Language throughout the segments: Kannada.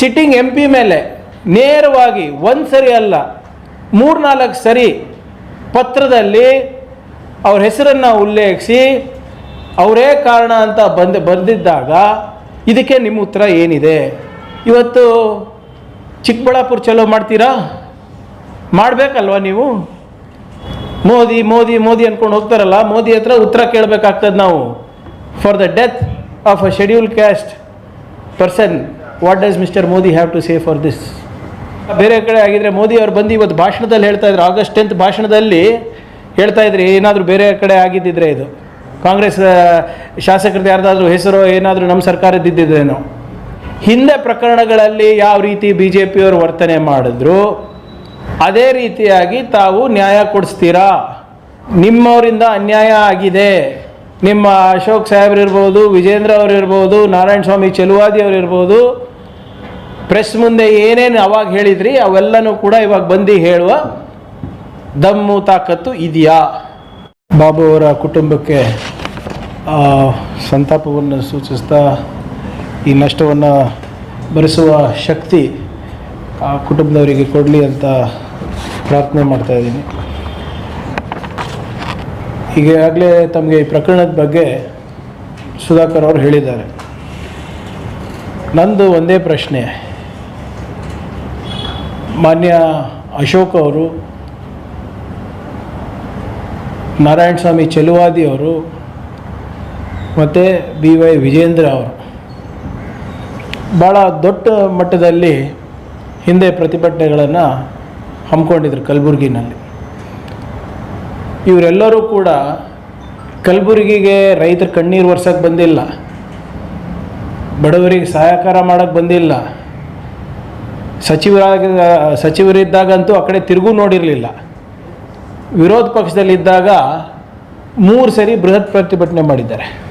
ಸಿಟ್ಟಿಂಗ್ ಎಂ ಪಿ ಮೇಲೆ ನೇರವಾಗಿ ಒಂದು ಸರಿ ಅಲ್ಲ, ಮೂರ್ನಾಲ್ಕು ಸರಿ ಪತ್ರದಲ್ಲಿ ಅವ್ರ ಹೆಸರನ್ನು ಉಲ್ಲೇಖಿಸಿ ಅವರೇ ಕಾರಣ ಅಂತ ಬಂದ ಬರೆದಿದ್ದಾಗ ಇದಕ್ಕೆ ನಿಮ್ಮ ಉತ್ತರ ಏನಿದೆ? ಇವತ್ತು ಚಿಕ್ಕಬಳ್ಳಾಪುರ ಚಲೋ ಮಾಡ್ತೀರಾ? ಮಾಡಬೇಕಲ್ವ ನೀವು? ಮೋದಿ ಮೋದಿ ಮೋದಿ ಅಂದ್ಕೊಂಡು ಹೋಗ್ತಾರಲ್ಲ, ಮೋದಿ ಹತ್ರ ಉತ್ತರ ಕೇಳಬೇಕಾಗ್ತದೆ ನಾವು. For the death of a schedule caste person what does mister Modi have to say for this ಬೇರೆ ಕಡೆ ಆಗಿದ್ರೆ ಮೋದಿ ಅವರು ಬಂದು ಇವತ್ತು ಭಾಷಣದಲ್ಲಿ ಹೇಳ್ತಾ ಇದ್ರು. ಆಗಸ್ಟ್ ಟೆಂತ್ ಭಾಷಣದಲ್ಲಿ ಹೇಳ್ತಾ ಇದ್ರಿ, ಏನಾದರೂ ಬೇರೆ ಕಡೆ ಆಗಿದ್ದಿದ್ರೆ ಇದು. ಕಾಂಗ್ರೆಸ್ ಶಾಸಕರದ್ದು ಯಾರ್ದಾದ್ರೂ ಹೆಸರು ಏನಾದರೂ ನಮ್ಮ ಸರ್ಕಾರದ್ದಿದ್ದೇನೋ ಹಿಂದೆ ಪ್ರಕರಣಗಳಲ್ಲಿ ಯಾವ ರೀತಿ ಬಿ ಜೆ ಪಿಯವರು ವರ್ತನೆ ಮಾಡಿದ್ರು, ಅದೇ ರೀತಿಯಾಗಿ ತಾವು ನ್ಯಾಯ ಕೊಡಿಸ್ತೀರಾ? ನಿಮ್ಮವರಿಂದ ಅನ್ಯಾಯ ಆಗಿದೆ. ನಿಮ್ಮ ಅಶೋಕ್ ಸಾಹೇಬ್ರು ಇರ್ಬೋದು, ವಿಜೇಂದ್ರ ಅವರು ಇರ್ಬೋದು, ನಾರಾಯಣ ಸ್ವಾಮಿ ಚೆಲುವಾದಿ ಅವರು ಇರ್ಬೋದು ಪ್ರೆಸ್ ಮುಂದೆ ಏನೇನು ಅವಾಗ ಹೇಳಿದ್ರಿ, ಅವೆಲ್ಲನೂ ಕೂಡ ಇವಾಗ ಬಂದು ಹೇಳುವ ದಮ್ಮು ತಾಕತ್ತು ಇದೆಯಾ? ಬಾಬು ಅವರ ಕುಟುಂಬಕ್ಕೆ ಸಂತಾಪವನ್ನು ಸೂಚಿಸ್ತಾ ಈ ನಷ್ಟವನ್ನು ಭರಿಸುವ ಶಕ್ತಿ ಆ ಕುಟುಂಬದವರಿಗೆ ಕೊಡಲಿ ಅಂತ ಪ್ರಾರ್ಥನೆ ಮಾಡ್ತಾ ಇದ್ದೀನಿ. ಈಗಾಗಲೇ ತಮಗೆ ಈ ಪ್ರಕರಣದ ಬಗ್ಗೆ ಸುಧಾಕರ್ ಅವರು ಹೇಳಿದ್ದಾರೆ. ನಂದು ಒಂದೇ ಪ್ರಶ್ನೆ. ಮಾನ್ಯ ಅಶೋಕ್ ಅವರು, ನಾರಾಯಣ ಸ್ವಾಮಿ ಚೆಲುವಾದಿ ಅವರು, ಮತ್ತು ಬಿ ವೈ ವಿಜೇಂದ್ರ ಅವರು. ಭಾಳ ದೊಡ್ಡ ಮಟ್ಟದಲ್ಲಿ ಹಿಂದೆ ಪ್ರತಿಭಟನೆಗಳನ್ನು ಹಮ್ಮಿಕೊಂಡಿದ್ರು ಕಲಬುರಗಿನಲ್ಲಿ. ಇವರೆಲ್ಲರೂ ಕೂಡ ಕಲಬುರಗಿಗೆ ರೈತರ ಕಣ್ಣೀರು ಒರ್ಸಕ್ಕೆ ಬಂದಿಲ್ಲ, ಬಡವರಿಗೆ ಸಹಾಯಕಾರ ಮಾಡೋಕ್ಕೆ ಬಂದಿಲ್ಲ ಸಚಿವರಾಗ ಸಚಿವರಿದ್ದಾಗಂತೂ ಆ ಕಡೆ ತಿರುಗೂ ನೋಡಿರಲಿಲ್ಲ. ವಿರೋಧ ಪಕ್ಷದಲ್ಲಿದ್ದಾಗ ಮೂರು ಸರಿ ಬೃಹತ್ ಪ್ರತಿಭಟನೆ ಮಾಡಿದ್ದಾರೆ.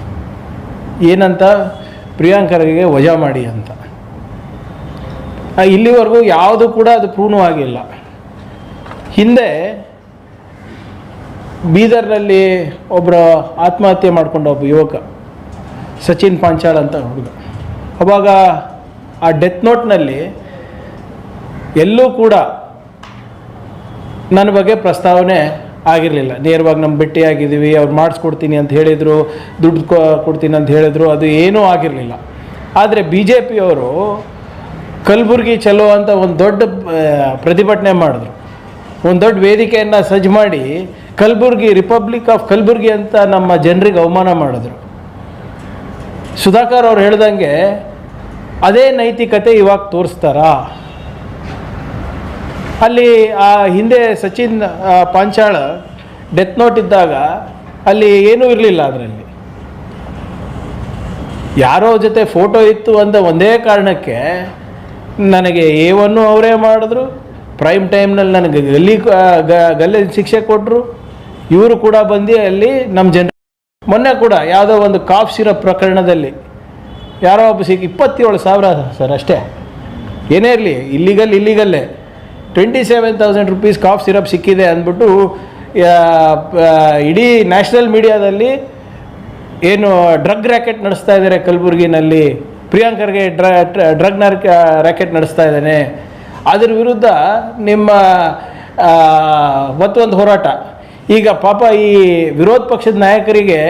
ಏನಂತ? ಪ್ರಿಯಾಂಕರಿಗೆ ವಜಾ ಮಾಡಿ ಅಂತ. ಇಲ್ಲಿವರೆಗೂ ಯಾವುದು ಕೂಡ ಅದು ಪ್ರೂವ್ ಆಗಿಲ್ಲ. ಹಿಂದೆ ಬೀದರ್ನಲ್ಲಿ ಒಬ್ಬರು ಆತ್ಮಹತ್ಯೆ ಮಾಡಿಕೊಂಡ ಒಬ್ಬ ಯುವಕ, ಸಚಿನ್ ಪಾಂಚಾಳ್ ಅಂತ ಹುಡುಗ. ಅವಾಗ ಆ ಡೆತ್ ನೋಟ್ನಲ್ಲಿ ಎಲ್ಲೂ ಕೂಡ ನನ್ನ ಬಗ್ಗೆ ಪ್ರಸ್ತಾವನೆ ಆಗಿರಲಿಲ್ಲ. ನೇರವಾಗಿ ನಮ್ಮ ಭೇಟಿಯಾಗಿದ್ದೀವಿ ಅವ್ರು ಮಾಡಿಸ್ಕೊಡ್ತೀನಿ ಅಂತ ಹೇಳಿದರು, ದುಡ್ಡು ಕೊಡ್ತೀನಿ ಅಂತ ಹೇಳಿದರು, ಅದು ಏನೂ ಆಗಿರಲಿಲ್ಲ. ಆದರೆ ಬಿ ಜೆ ಪಿಯವರು ಕಲಬುರ್ಗಿ ಚಲೋ ಅಂತ ಒಂದು ದೊಡ್ಡ ಪ್ರತಿಭಟನೆ ಮಾಡಿದ್ರು. ಒಂದು ದೊಡ್ಡ ವೇದಿಕೆಯನ್ನು ಸಜ್ಜು ಮಾಡಿ ಕಲಬುರ್ಗಿ, ರಿಪಬ್ಲಿಕ್ ಆಫ್ ಕಲಬುರ್ಗಿ ಅಂತ ನಮ್ಮ ಜನರಿಗೆ ಅವಮಾನ ಮಾಡಿದ್ರು. ಸುಧಾಕರ್ ಅವ್ರು ಹೇಳ್ದಂಗೆ, ಅದೇ ನೈತಿಕತೆ ಇವಾಗ ತೋರಿಸ್ತಾರಾ? ಅಲ್ಲಿ, ಆ, ಹಿಂದೆ ಸಚಿನ್ ಪಾಂಚಾಳ ಡೆತ್ ನೋಟ್ ಇದ್ದಾಗ ಅಲ್ಲಿ ಏನೂ ಇರಲಿಲ್ಲ ಅದರಲ್ಲಿ. ಯಾರೋ ಜೊತೆ ಫೋಟೋ ಇತ್ತು ಅಂತ ಒಂದೇ ಕಾರಣಕ್ಕೆ ನನಗೆ ಏವನ್ನು ಅವರೇ ಮಾಡಿದ್ರು. ಪ್ರೈಮ್ ಟೈಮ್ನಲ್ಲಿ ನನಗೆ ಗಲ್ಲಿ ಗಲ್ಲಿ ಶಿಕ್ಷೆ ಕೊಟ್ಟರು ಇವರು ಕೂಡ ಬಂದು ಅಲ್ಲಿ ನಮ್ಮ ಜನ, ಮೊನ್ನೆ ಕೂಡ ಯಾವುದೋ ಒಂದು ಕಾಫ್ ಸಿರಪ್ ಪ್ರಕರಣದಲ್ಲಿ ಯಾರೋ ಒಬ್ಬ ಸಿಕ್ಕ ಇಪ್ಪತ್ತೇಳು ಸಾವಿರ ಸರ್ ಅಷ್ಟೇ. ಏನೇ ಇರಲಿ ಇಲ್ಲಿಗಲ್ ಇಲ್ಲಿಗಲ್ಲೇ twenty seven thousand rupees cough syrup ಸಿಕ್ಕಿದೆ ಅಂದ್ಬಿಟ್ಟು ಇಡೀ ನ್ಯಾಷನಲ್ ಮೀಡಿಯಾದಲ್ಲಿ ಏನು ಡ್ರಗ್ ರ್ಯಾಕೆಟ್ ನಡೆಸ್ತಾ ಇದ್ದಾರೆ ಕಲಬುರಗಿನಲ್ಲಿ. ಪ್ರಿಯಾಂಕರ್ಗೆ ಡ್ರ ಡ್ರಗ್ ರ್ಯಾಕೆಟ್ ನಡೆಸ್ತಾ ಇದ್ದಾನೆ. ಅದ್ರ ವಿರುದ್ಧ ನಿಮ್ಮ ಮತ್ತೊಂದು ಹೋರಾಟ. ಈಗ ಪಾಪ ಈ ವಿರೋಧ ಪಕ್ಷದ ನಾಯಕರಿಗೆ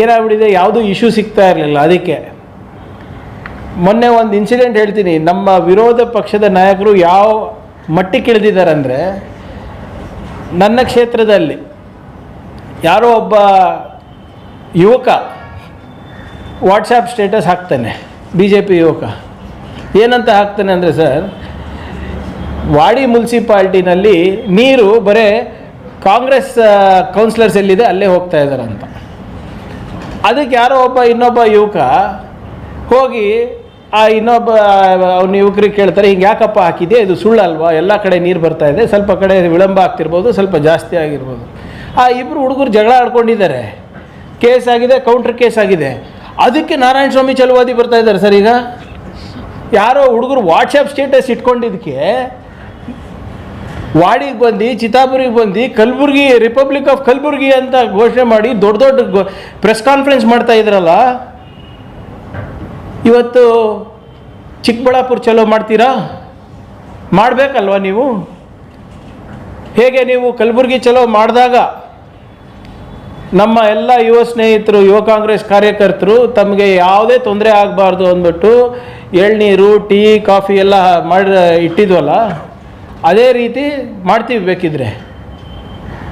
ಏನಾಗ್ಬಿಟ್ಟಿದೆ? ಯಾವುದೂ ಇಶ್ಯೂ ಸಿಗ್ತಾ ಇರಲಿಲ್ಲ ಅದಕ್ಕೆ. ಮೊನ್ನೆ ಒಂದು ಇನ್ಸಿಡೆಂಟ್ ಹೇಳ್ತೀನಿ. ನಮ್ಮ ವಿರೋಧ ಪಕ್ಷದ ನಾಯಕರು ಯಾವ ಮಟ್ಟಕ್ಕೆ ಇಳಿದಿದ್ದಾರೆ ಅಂದರೆ ನನ್ನ ಕ್ಷೇತ್ರದಲ್ಲಿ ಯಾರೋ ಒಬ್ಬ ಯುವಕ ವಾಟ್ಸಪ್ ಸ್ಟೇಟಸ್ ಹಾಕ್ತಾನೆ ಬಿ ಜೆ ಪಿ ಯುವಕ. ಏನಂತ ಹಾಕ್ತಾನೆ ಅಂದರೆ ಸರ್, ವಾಡಿ ಮುನ್ಸಿಪಾಲ್ಟಿನಲ್ಲಿ ನೀರು ಬರೇ ಕಾಂಗ್ರೆಸ್ ಕೌನ್ಸಿಲರ್ಸ್ ಎಲ್ಲಿದೆ ಅಲ್ಲೇ ಹೋಗ್ತಾ ಇದ್ದಾರೆ ಅಂತ ಅದಕ್ಕೆ ಯಾರೋ ಒಬ್ಬ ಇನ್ನೊಬ್ಬ ಯುವಕ ಹೋಗಿ ಆ ಇನ್ನೊಬ್ಬ ಅವ್ನ ಯುವಕರಿಗೆ ಕೇಳ್ತಾರೆ, ಹಿಂಗೆ ಯಾಕಪ್ಪ ಹಾಕಿದೆ ಇದು ಸುಳ್ಳಲ್ವಾ? ಎಲ್ಲ ಕಡೆ ನೀರು ಬರ್ತಾ ಇದೆ. ಸ್ವಲ್ಪ ಕಡೆ ವಿಳಂಬ ಆಗ್ತಿರ್ಬೋದು, ಸ್ವಲ್ಪ ಜಾಸ್ತಿ ಆಗಿರ್ಬೋದು. ಆ ಇಬ್ಬರು ಹುಡುಗರು ಜಗಳ ಆಡ್ಕೊಂಡಿದ್ದಾರೆ. ಕೇಸ್ ಆಗಿದೆ ಕೌಂಟ್ರ್ ಕೇಸ್ ಆಗಿದೆ. ಅದಕ್ಕೆ ನಾರಾಯಣ ಸ್ವಾಮಿ ಚಲುವಾದಿ ಬರ್ತಾ ಇದ್ದಾರೆ ಸರ್ ಈಗ. ಯಾರೋ ಹುಡುಗರು ವಾಟ್ಸಪ್ ಸ್ಟೇಟಸ್ ಇಟ್ಕೊಂಡಿದ್ದಕ್ಕೆ ವಾಡಿಗೆ ಬಂದು, ಚಿತ್ತಾಪುರಿಗೆ ಬಂದು, ಕಲಬುರ್ಗಿ ರಿಪಬ್ಲಿಕ್ ಆಫ್ ಕಲಬುರ್ಗಿ ಅಂತ ಘೋಷಣೆ ಮಾಡಿ ದೊಡ್ಡ ದೊಡ್ಡ ಪ್ರೆಸ್ ಕಾನ್ಫರೆನ್ಸ್ ಮಾಡ್ತಾ ಇದ್ರಲ್ಲ ಇವತ್ತು ಚಿಕ್ಕಬಳ್ಳಾಪುರ ಚಲೋ ಮಾಡ್ತೀರಾ? ಮಾಡಬೇಕಲ್ವ ನೀವು? ಹೇಗೆ ನೀವು ಕಲಬುರಗಿ ಚಲೋ ಮಾಡಿದಾಗ ನಮ್ಮ ಎಲ್ಲ ಯುವ ಸ್ನೇಹಿತರು, ಯುವ ಕಾಂಗ್ರೆಸ್ ಕಾರ್ಯಕರ್ತರು ತಮಗೆ ಯಾವುದೇ ತೊಂದರೆ ಆಗಬಾರ್ದು ಅಂದ್ಬಿಟ್ಟು ಎಳ್ನೀರು, ಟೀ, ಕಾಫಿ ಎಲ್ಲ ಮಾಡಿ, ಇಟ್ಟಿದ್ವಲ್ಲ, ಅದೇ ರೀತಿ ಮಾಡ್ತೀವಿ ಬೇಕಿದ್ರೆ.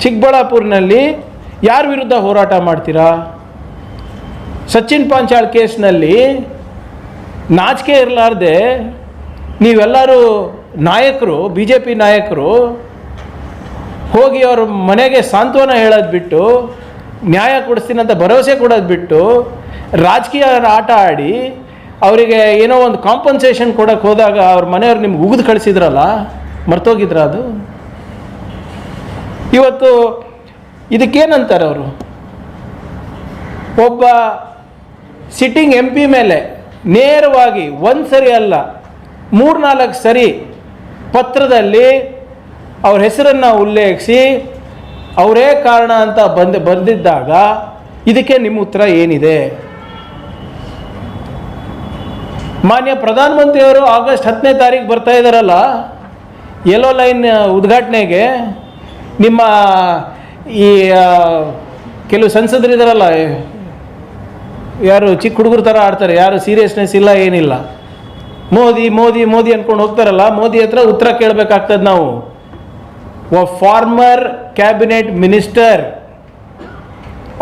ಚಿಕ್ಕಬಳ್ಳಾಪುರ್ನಲ್ಲಿ ಯಾರ ವಿರುದ್ಧ ಹೋರಾಟ ಮಾಡ್ತೀರಾ? ಸಚಿನ್ ಪಾಂಚಾಳ್ ಕೇಸ್ನಲ್ಲಿ ನಾಚಿಕೆ ಇರಲಾರ್ದೆ ನೀವೆಲ್ಲರೂ ನಾಯಕರು ಬಿ ಜೆ ಪಿ ನಾಯಕರು, ಹೋಗಿ ಅವ್ರ ಮನೆಗೆ ಸಾಂತ್ವನ ಹೇಳೋದು ಬಿಟ್ಟು, ನ್ಯಾಯ ಕೊಡಿಸ್ತೀನಿ ಅಂತ ಭರವಸೆ ಕೊಡೋದು ಬಿಟ್ಟು, ರಾಜಕೀಯ ಆಟ ಆಡಿ ಅವರಿಗೆ ಏನೋ ಒಂದು ಕಾಂಪನ್ಸೇಷನ್ ಕೊಡೋಕ್ಕೆ ಹೋದಾಗ ಅವ್ರ ಮನೆಯವ್ರು ನಿಮ್ಗೆ ಉಗಿದು ಕಳಿಸಿದ್ರಲ್ಲ, ಮರ್ತೋಗಿದ್ರ ಅದು? ಇವತ್ತು ಇದಕ್ಕೇನಂತಾರೆ ಅವರು? ಒಬ್ಬ ಸಿಟ್ಟಿಂಗ್ ಎಂ ಪಿ ಮೇಲೆ ನೇರವಾಗಿ ಒಂದು ಸರಿ ಅಲ್ಲ, ಮೂರ್ನಾಲ್ಕು ಸರಿ ಪತ್ರದಲ್ಲಿ ಅವ್ರ ಹೆಸರನ್ನು ಉಲ್ಲೇಖಿಸಿ ಅವರೇ ಕಾರಣ ಅಂತ ಬಂದು, ಬಂದಿದ್ದಾಗ ಇದಕ್ಕೆ ನಿಮ್ಮ ಉತ್ತರ ಏನಿದೆ? ಮಾನ್ಯ ಪ್ರಧಾನಮಂತ್ರಿಯವರು ಆಗಸ್ಟ್ ಹತ್ತನೇ ತಾರೀಕು ಬರ್ತಾ ಇದ್ದಾರಲ್ಲ ಯೆಲ್ಲೋ ಲೈನ್ ಉದ್ಘಾಟನೆಗೆ ನಿಮ್ಮ ಈ ಕೆಲವು ಸಂಸದರಿದಾರಲ್ಲ ಯಾರು ಚಿಕ್ಕ ಹುಡುಗರ ಥರ ಆಡ್ತಾರೆ, ಯಾರು ಸೀರಿಯಸ್ನೆಸ್ ಇಲ್ಲ, ಏನಿಲ್ಲ. ಮೋದಿ ಮೋದಿ ಮೋದಿ ಅಂದ್ಕೊಂಡು ಹೋಗ್ತಾರಲ್ಲ, ಮೋದಿ ಹತ್ರ ಉತ್ತರ ಕೇಳಬೇಕಾಗ್ತದೆ ನಾವು. A former cabinet minister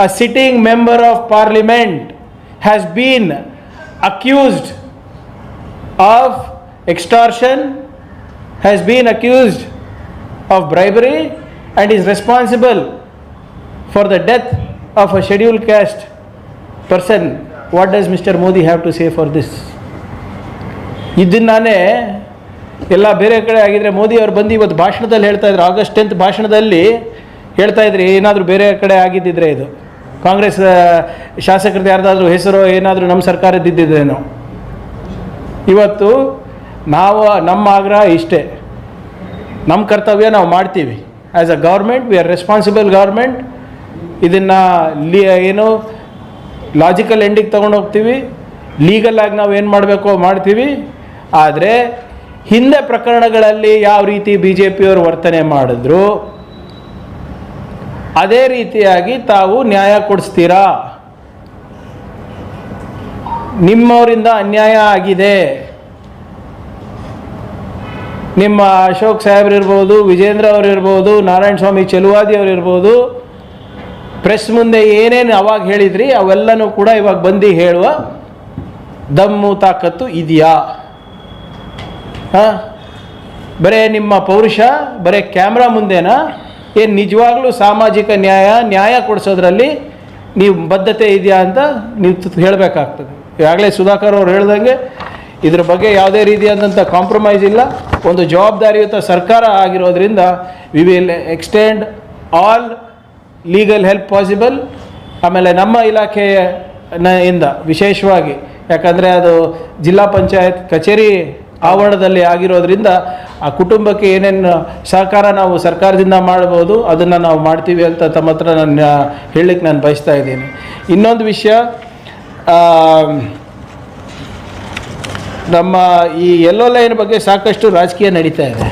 a sitting member of parliament has been accused of extortion has been accused of bribery and is responsible for the death of a schedule caste. Person. What does mister Modi have to say for this ಇದನ್ನಾನೇ ಎಲ್ಲ ಬೇರೆ ಕಡೆ ಆಗಿದ್ರೆ ಮೋದಿ ಅವರು ಬಂದು ಇವತ್ತು ಭಾಷಣದಲ್ಲಿ ಹೇಳ್ತಾ ಇದ್ರು. ಆಗಸ್ಟ್ ಟೆಂತ್ ಭಾಷಣದಲ್ಲಿ ಹೇಳ್ತಾ ಇದ್ರಿ, ಏನಾದರೂ ಬೇರೆ ಕಡೆ ಆಗಿದ್ದಿದ್ರೆ ಇದು. ಕಾಂಗ್ರೆಸ್ ಶಾಸಕರದ್ದು ಯಾರ್ದಾದ್ರೂ ಹೆಸರು ಏನಾದರೂ ನಮ್ಮ ಸರ್ಕಾರದ್ದಿದ್ದೇನೋ ಇವತ್ತು ನಾವು, ನಮ್ಮ ಆಗ್ರಹ ಇಷ್ಟೇ. ನಮ್ಮ ಕರ್ತವ್ಯ ನಾವು ಮಾಡ್ತೀವಿ. As a government we are responsible government ಇದನ್ನು ಏನು ಲಾಜಿಕಲ್ ಎಂಡಿಗೆ ತೊಗೊಂಡು ಹೋಗ್ತೀವಿ. ಲೀಗಲ್ ಆಗಿ ನಾವು ಏನು ಮಾಡಬೇಕೋ ಮಾಡ್ತೀವಿ. ಆದರೆ ಹಿಂದೆ ಪ್ರಕರಣಗಳಲ್ಲಿ ಯಾವ ರೀತಿ ಬಿ ಜೆ ಪಿಯವರು ವರ್ತನೆ ಮಾಡಿದ್ರು, ಅದೇ ರೀತಿಯಾಗಿ ತಾವು ನ್ಯಾಯ ಕೊಡಿಸ್ತೀರಾ? ನಿಮ್ಮವರಿಂದ ಅನ್ಯಾಯ ಆಗಿದೆ. ನಿಮ್ಮ ಅಶೋಕ್ ಸಾಹೇಬ್ರು ಇರ್ಬೋದು, ವಿಜೇಂದ್ರ ಅವರು ಇರ್ಬೋದು, ನಾರಾಯಣ ಸ್ವಾಮಿ ಚೆಲುವಾದಿ ಅವರು ಇರ್ಬೋದು ಪ್ರೆಸ್ ಮುಂದೆ ಏನೇನು ಅವಾಗ ಹೇಳಿದ್ರಿ, ಅವೆಲ್ಲನೂ ಕೂಡ ಇವಾಗ ಬಂದು ಹೇಳುವ ದಮ್ಮು ತಾಕತ್ತು ಇದೆಯಾ? ಹಾಂ? ಬರೇ ನಿಮ್ಮ ಪೌರುಷ, ಬರೇ ಕ್ಯಾಮ್ರಾ ಮುಂದೆನಾ? ಏನು ನಿಜವಾಗ್ಲೂ ಸಾಮಾಜಿಕ ನ್ಯಾಯ ನ್ಯಾಯ ಕೊಡಿಸೋದ್ರಲ್ಲಿ ನೀವು ಬದ್ಧತೆ ಇದೆಯಾ ಅಂತ ನೀವು ಹೇಳಬೇಕಾಗ್ತದೆ. ಈಗಾಗಲೇ ಸುಧಾಕರ್ ಅವರು ಹೇಳ್ದಂಗೆ ಇದ್ರ ಬಗ್ಗೆ ಯಾವುದೇ ರೀತಿಯಾದಂಥ ಕಾಂಪ್ರಮೈಸ್ ಇಲ್ಲ. ಒಂದು ಜವಾಬ್ದಾರಿಯುತ ಸರ್ಕಾರ ಆಗಿರೋದ್ರಿಂದ we will extend all legal help possible ಆಮೇಲೆ ನಮ್ಮ ಇಲಾಖೆಯ ಇಂದ ವಿಶೇಷವಾಗಿ, ಯಾಕಂದರೆ ಅದು ಜಿಲ್ಲಾ ಪಂಚಾಯತ್ ಕಚೇರಿ ಆವರಣದಲ್ಲಿ ಆಗಿರೋದ್ರಿಂದ ಆ ಕುಟುಂಬಕ್ಕೆ ಏನೇನು ಸಹಕಾರ ನಾವು ಸರ್ಕಾರದಿಂದ ಮಾಡ್ಬೋದು ಅದನ್ನು ನಾವು ಮಾಡ್ತೀವಿ ಅಂತ ತಮ್ಮ ಹತ್ರ ನಾನು ಹೇಳಲಿಕ್ಕೆ ನಾನು ಬಯಸ್ತಾ ಇದ್ದೀನಿ. ಇನ್ನೊಂದು ವಿಷಯ ನಮ್ಮ ಈ ಯೆಲ್ಲೋ ಲೈನ್ ಬಗ್ಗೆ ಸಾಕಷ್ಟು ರಾಜಕೀಯ ನಡೀತಾ ಇದೆ.